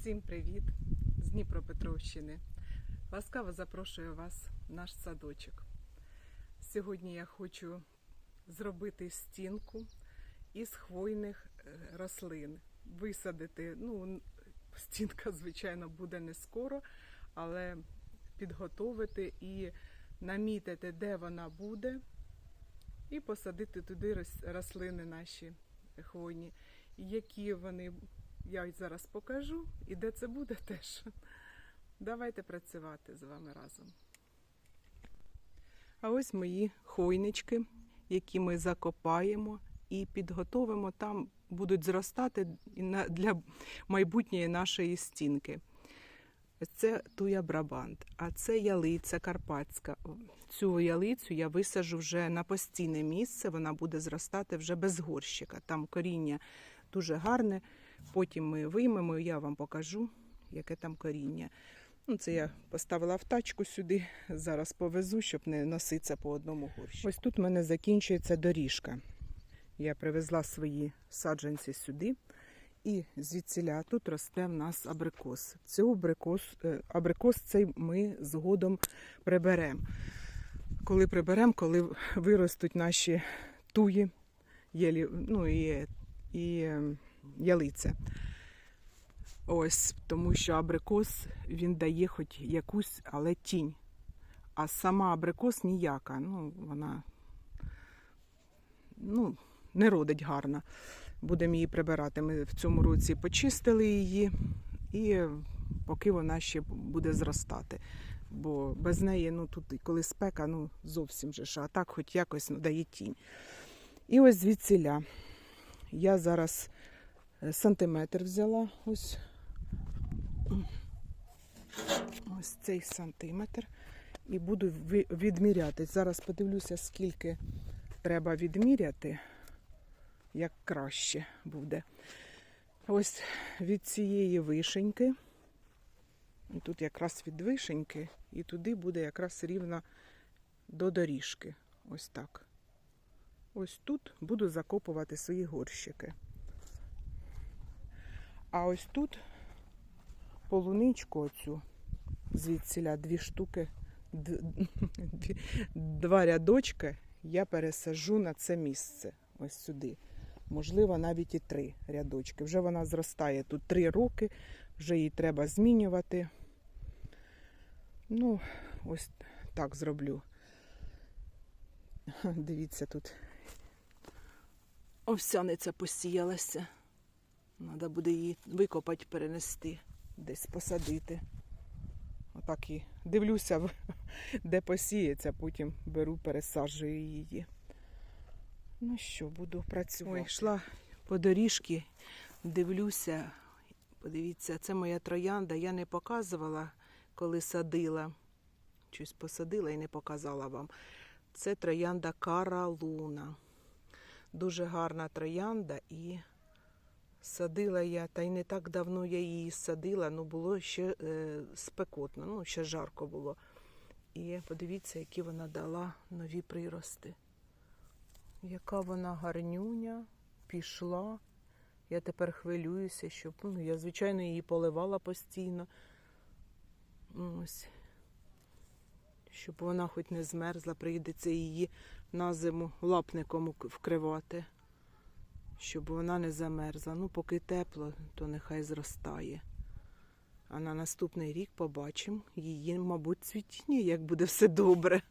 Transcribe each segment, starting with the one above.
Всім привіт з Дніпропетровщини. Ласкаво запрошую вас в наш садочок. Сьогодні я хочу зробити стінку із хвойних е, рослин. Висадити, ну, стінка, звичайно, буде не скоро, але підготовити і намітити, де вона буде, і посадити туди рослини наші хвойні. Які вони я зараз покажу, і де це буде теж. Давайте працювати з вами разом. А ось мої хойнички, які ми закопаємо і підготовимо. Там будуть зростати для майбутньої нашої стінки. Це туя брабант, а це ялиця карпатська. Цю ялицю я висаджу вже на постійне місце. Вона буде зростати вже без горщика. Там коріння дуже гарне. Потім ми виймемо, я вам покажу, яке там коріння. Ну, це я поставила в тачку сюди. Зараз повезу, щоб не носитися по одному горщику. Ось тут в мене закінчується доріжка. Я привезла свої саджанці сюди. І звідсіля тут росте в нас абрикос. Цю абрикос, е, абрикос цей ми згодом приберемо. Коли приберемо, коли виростуть наші туї, єлі, ну і, і ем, ялиця. Ось, тому що абрикос він дає хоч якусь, але тінь. А сама абрикос ніяка. Ну, вона ну, не родить гарно. Будемо її прибирати. Ми в цьому році почистили її, і поки вона ще буде зростати. Бо без неї, ну тут коли спека, ну зовсім же ж, а так хоч якось ну, дає тінь. І ось звідсіля. Я зараз сантиметр взяла. Ось, ось цей сантиметр. І буду відміряти. Зараз подивлюся, скільки треба відміряти, як краще буде. Ось від цієї вишеньки. І тут якраз від вишеньки, і туди буде якраз рівно до доріжки. Ось так. Ось тут буду закопувати свої горщики. А ось тут полуничку оцю, звідсіля дві штуки, дві- два рядочки я пересаджу на це місце. Ось сюди. Можливо, навіть і три рядочки. Вже вона зростає тут три роки, вже її треба змінювати. Ну, ось так зроблю. Дивіться, тут овсяниця посіялася. Треба буде її викопати, перенести, десь посадити. Отак і дивлюся, де посіється, потім беру, пересаджую її. Ну що, буду працювати. Ой, йшла по доріжці, дивлюся. Подивіться, це моя троянда. Я не показувала, коли садила. Щось посадила і не показала вам. Це троянда Кара Луна. Дуже гарна троянда і садила я, та й не так давно я її садила, ну було ще е, спекотно, ну ще жарко було. І подивіться, які вона дала нові прирости. Яка вона гарнюня, пішла. Я тепер хвилююся, щоб ну, я, звичайно, її поливала постійно. Ось. Щоб вона хоч не змерзла, прийдеться її на зиму лапником вкривати, щоб вона не замерзла. Ну, поки тепло, то нехай зростає. А на наступний рік побачимо її, мабуть, цвітіння, як буде все добре.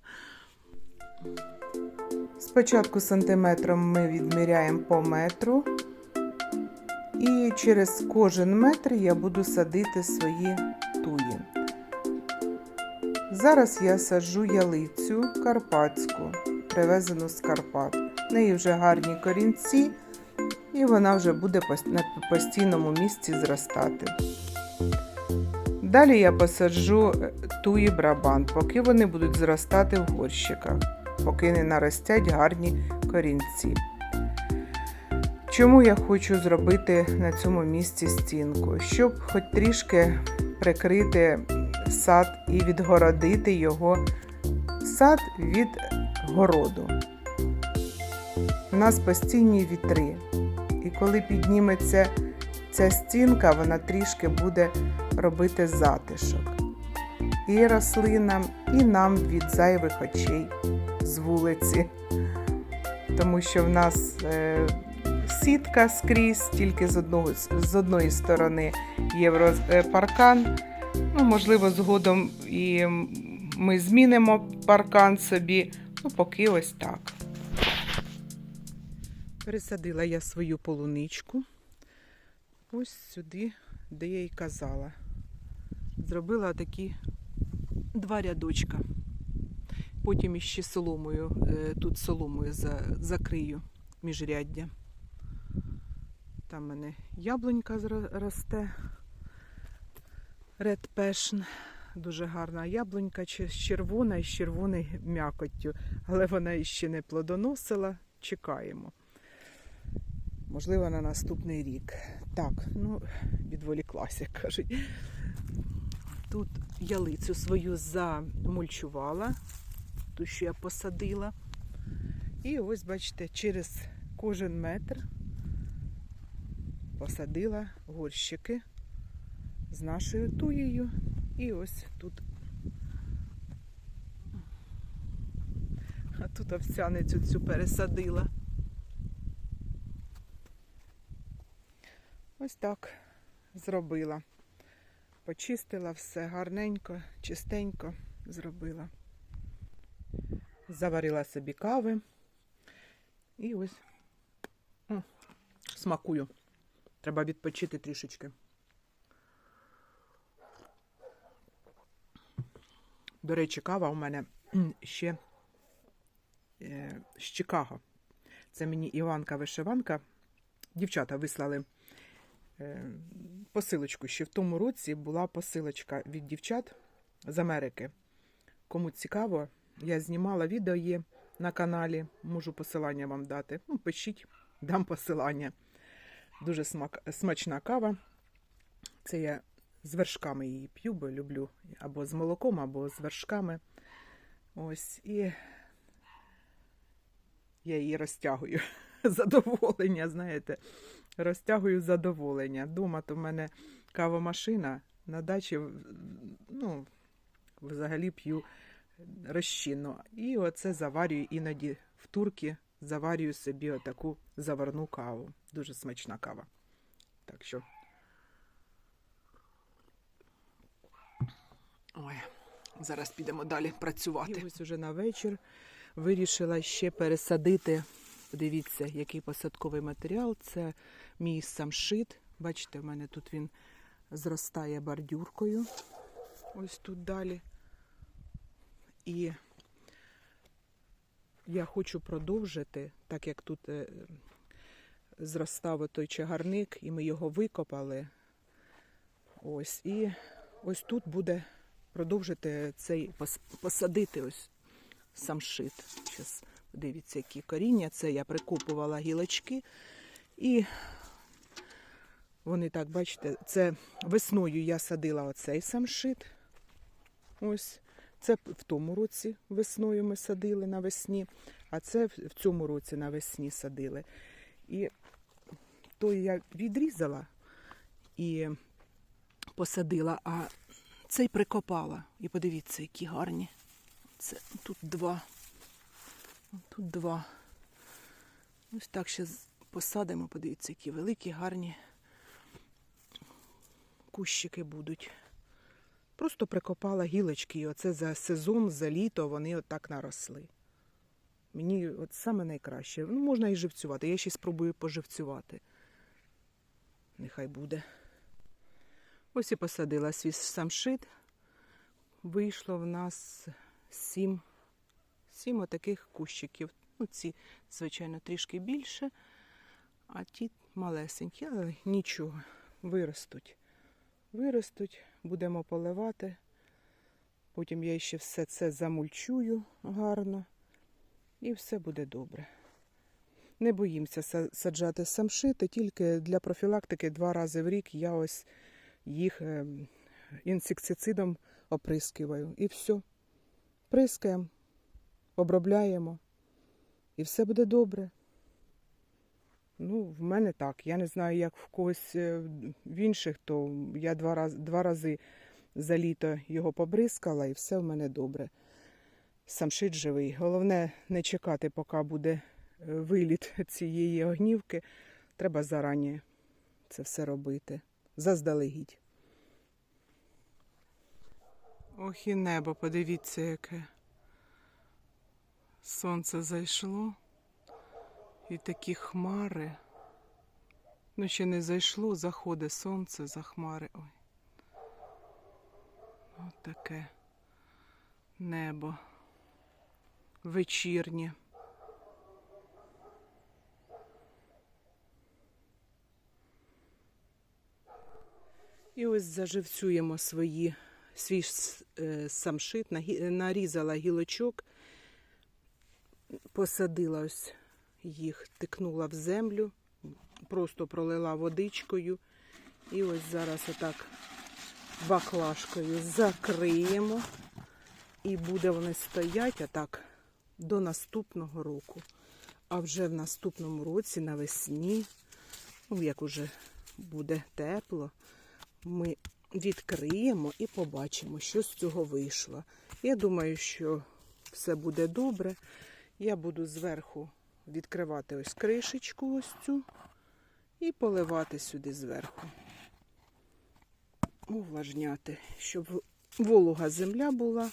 Спочатку сантиметром ми відміряємо по метру. І через кожен метр я буду садити свої туї. Зараз я саджу ялицю карпатську, привезену з Карпат. В неї вже гарні корінці, і вона вже буде на постійному місці зростати. Далі я посаджу е, туї брабант, поки вони будуть зростати в горщиках, поки не наростять гарні корінці. Чому я хочу зробити на цьому місці стінку? Щоб хоч трішки прикрити сад і відгородити його сад від городу. У нас постійні вітри. І коли підніметься оця стінка вона трішки буде робити затишок. І рослинам, і нам від зайвих очей з вулиці. Тому що в нас е, сітка скрізь, тільки з, одного, з одної сторони є е. Ну, можливо, згодом і ми змінимо паркан собі. Ну, поки ось так. Пересадила я свою полуничку ось сюди, де я й казала. Зробила такі два рядочка. Потім іще соломою, е, тут соломою закрию міжряддя. Там в мене яблунька росте. Red Passion. Дуже гарна яблунька, червона і з червоною м'якоттю. Але вона ще не плодоносила. Чекаємо. Можливо, на наступний рік. Так, ну, відволіклася, як кажуть. Тут ялицю свою замульчувала, ту, що я посадила. І ось, бачите, через кожен метр посадила горщики з нашою туєю. І ось тут. А тут овсяницю цю пересадила. Ось так зробила. Почистила все гарненько, чистенько зробила. Заварила собі кави. І ось м, смакую. Треба відпочити трішечки. До речі, кава у мене ще е, з Чикаго. Це мені Іванка Вишиванка. Дівчата вислали посилочку. Ще в тому році була посилочка від дівчат з Америки. Кому цікаво, я знімала відео є на каналі. Можу посилання вам дати. Ну, пишіть, дам посилання. Дуже смак, смачна кава. Це я з вершками її п'ю, бо люблю або з молоком, або з вершками. Ось і я її розтягую. Задоволення, знаєте, розтягую задоволення. Дома то в мене кавомашина, на дачі ну, взагалі п'ю розчинно. І оце заварюю іноді в турки, заварюю собі отаку заварну каву. Дуже смачна кава. Так що. Ой, зараз підемо далі працювати. І ось уже на вечір вирішила ще пересадити. Подивіться, який посадковий матеріал. Це мій самшит. Бачите, в мене тут він зростає бордюркою. Ось тут далі. І я хочу продовжити, так як тут е, зростав той чагарник, і ми його викопали. Ось, і ось тут буде продовжити цей посадити ось самшит. Зараз подивіться, які коріння. Це я прикопувала гілочки. І вони так, бачите, це весною я садила оцей самшит. Ось. Це в тому році весною ми садили навесні, а це в цьому році навесні садили. І той я відрізала і посадила, а цей прикопала. І подивіться, які гарні. Це тут два. Тут два. Ось так ще посадимо, подивіться, які великі, гарні кущики будуть. Просто прикопала гілочки, і оце за сезон, за літо вони отак наросли. Мені от саме найкраще. Ну, можна і живцювати. Я ще спробую поживцювати. Нехай буде. Ось і посадила свій самшит. Вийшло в нас сім, сім отаких кущиків. Ну, ці, звичайно, трішки більше, а ті малесенькі, але нічого, виростуть. Виростуть, будемо поливати. Потім я ще все це замульчую гарно. І все буде добре. Не боїмося са- саджати самшити, тільки для профілактики два рази в рік я ось їх ем, інсектицидом оприскиваю. І все. Прискаємо, обробляємо. І все буде добре. Ну, в мене так. Я не знаю, як в когось е, в інших, то я два рази, два рази за літо його побризкала і все в мене добре. Самшит живий. Головне не чекати, поки буде е, виліт цієї огнівки. Треба зарані це все робити. Заздалегідь. Ох і небо, подивіться, яке. Сонце зайшло. І такі хмари. Ну, ще не зайшло, заходить сонце за хмари. Ой. От таке небо. Вечірнє. І ось заживцюємо свої свій е, самшит, нарізала гілочок, посадила ось їх, тикнула в землю, просто пролила водичкою. І ось зараз отак баклажкою закриємо. І буде вони стоять отак до наступного року. А вже в наступному році, навесні, ну як уже буде тепло, ми відкриємо і побачимо, що з цього вийшло. Я думаю, що все буде добре. Я буду зверху відкривати ось кришечку ось цю і поливати сюди зверху. Увлажняти, щоб волога земля була.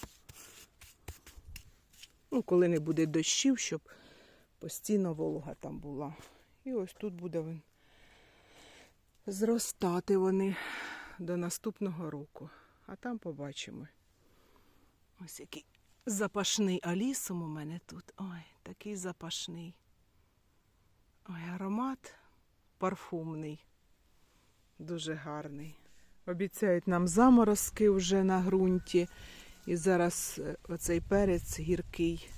Ну, коли не буде дощів, щоб постійно волога там була. І ось тут буде він зростати вони до наступного року. А там побачимо. Ось який запашний алісом у мене тут. Ой, такий запашний. Ой, аромат парфумний. Дуже гарний. Обіцяють нам заморозки вже на ґрунті. І зараз е, оцей перець гіркий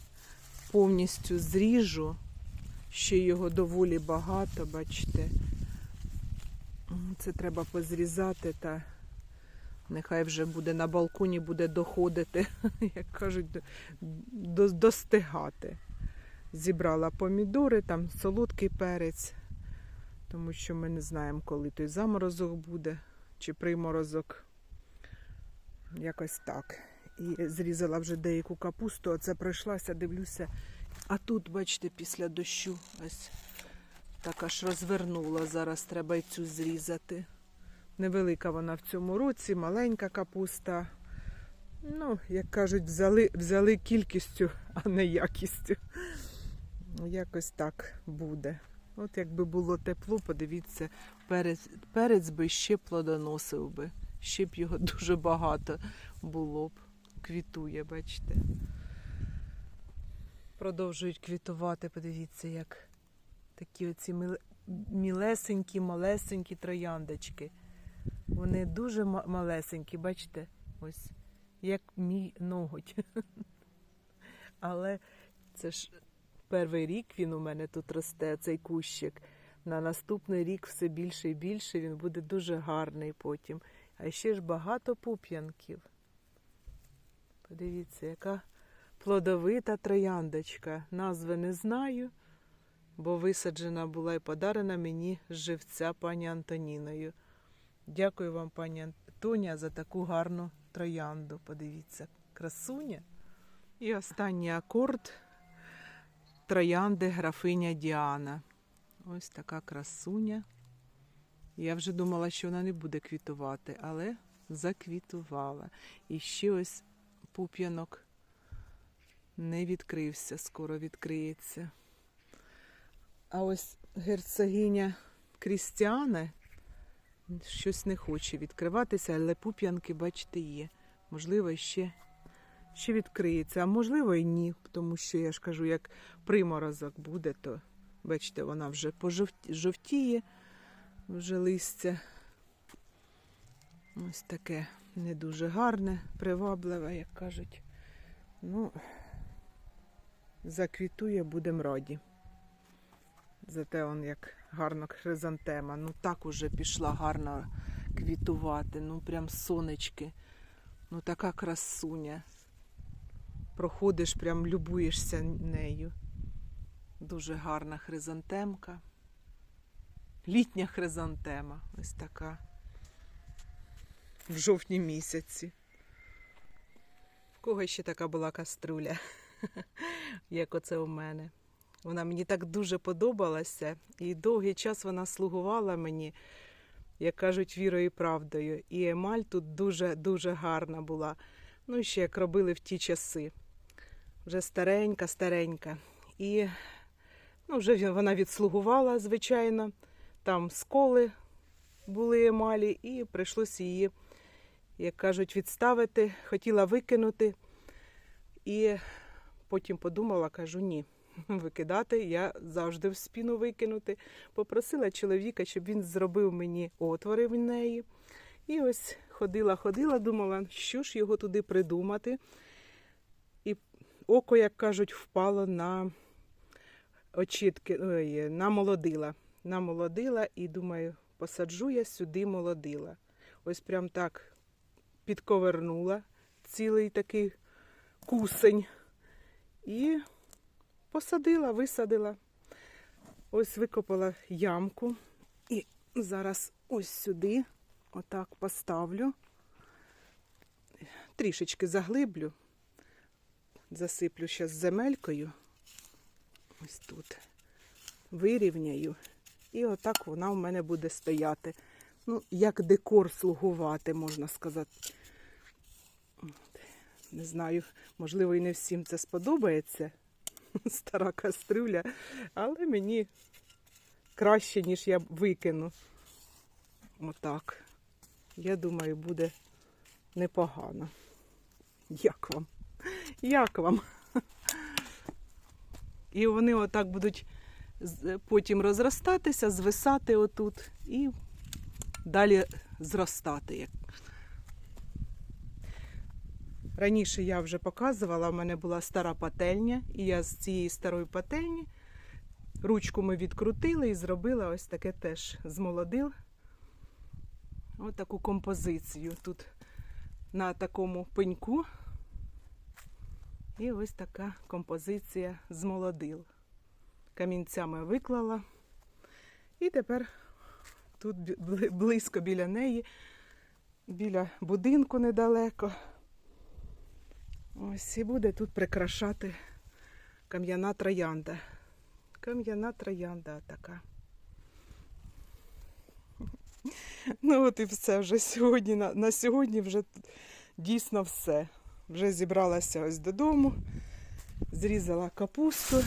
повністю зріжу. Ще його доволі багато, бачите. Це треба позрізати та нехай вже буде на балконі буде доходити, як кажуть, до- до- достигати. Зібрала помідори, там солодкий перець, тому що ми не знаємо, коли той заморозок буде, чи приморозок. Якось так. І зрізала вже деяку капусту, оце пройшлася, дивлюся. А тут, бачите, після дощу ось так аж розвернула. Зараз треба й цю зрізати. Невелика вона в цьому році, маленька капуста. Ну, як кажуть, взяли, взяли кількістю, а не якістю. Якось так буде. От якби було тепло, подивіться, перець, перець би ще плодоносив би. Ще б його дуже багато було б. Квітує, бачите. Продовжують квітувати, подивіться, як такі оці мілесенькі, малесенькі трояндочки. Вони дуже малесенькі, бачите? Ось, як мій ноготь. Але це ж перший рік він у мене тут росте, цей кущик. На наступний рік все більше і більше, він буде дуже гарний потім. А ще ж багато пуп'янків. Подивіться, яка плодовита трояндочка. Назви не знаю, бо висаджена була і подарена мені живця пані Антоніною. Дякую вам, пані Антоня, за таку гарну троянду. Подивіться, красуня. І останній акорд троянди графиня Діана. Ось така красуня. Я вже думала, що вона не буде квітувати, але заквітувала. І ще ось пуп'янок не відкрився, скоро відкриється. А ось герцогиня Крістіана щось не хоче відкриватися, але пуп'янки, бачите, є. Можливо, ще, ще відкриється, а можливо і ні, тому що я ж кажу, як приморозок буде, то бачите, вона вже пожовтіє, вже листя. Ось таке не дуже гарне, привабливе, як кажуть. Ну, заквітує, будемо раді. Зате он як гарно хризантема. Ну так уже пішла гарно квітувати. Ну прям сонечки. Ну така красуня. Проходиш, прям любуєшся нею. Дуже гарна хризантемка. літня хризантема. Ось така. В жовтні місяці. В кого ще така була каструля, як оце у мене. Вона мені так дуже подобалася, і довгий час вона слугувала мені, як кажуть, вірою і правдою. І емаль тут дуже-дуже гарна була. Ну, і ще як робили в ті часи. Вже старенька, старенька. І ну, вже вона відслугувала, звичайно. Там сколи були емалі, і прийшлося її, як кажуть, відставити. Хотіла викинути. І потім подумала, кажу, ні, викидати, я завжди в спіну викинути. Попросила чоловіка, щоб він зробив мені отвори в неї. І ось ходила, ходила, думала, що ж його туди придумати. І око, як кажуть, впало на очітки, ой, на молодила. На молодила і думаю, посаджу я сюди молодила. Ось прям так підковернула цілий такий кусень. І посадила, висадила. Ось викопала ямку. І зараз ось сюди, отак поставлю. Трішечки заглиблю, засиплю ще з земелькою. Ось тут. Вирівняю. І отак вона у мене буде стояти. Ну, як декор слугувати, можна сказати. Не знаю, можливо, і не всім це сподобається. Стара кастрюля, але мені краще, ніж я викину. Отак. Я думаю, буде непогано. Як вам? Як вам? І вони отак будуть потім розростатися, звисати отут і далі зростати. Раніше я вже показувала, у мене була стара пательня, і я з цієї старої пательні ручку ми відкрутили і зробила ось таке теж змолодил. Ось таку композицію тут на такому пеньку. І ось така композиція змолодил. Камінцями виклала. І тепер тут близько біля неї, біля будинку недалеко. Ось і буде тут прикрашати кам'яна троянда. Кам'яна троянда така. Ну от і все вже сьогодні. На, на сьогодні вже дійсно все. Вже зібралася ось додому, зрізала капусту,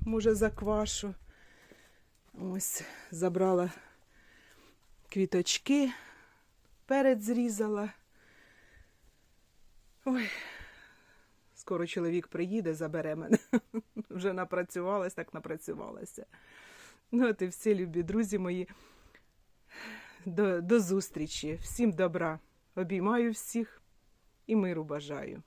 може заквашу. Ось забрала квіточки, перець зрізала. Ой, Скоро чоловік приїде, забере мене. Вже напрацювалась, так напрацювалася. Ну, от і всі любі друзі мої. До, до зустрічі. Всім добра. Обіймаю всіх і миру бажаю.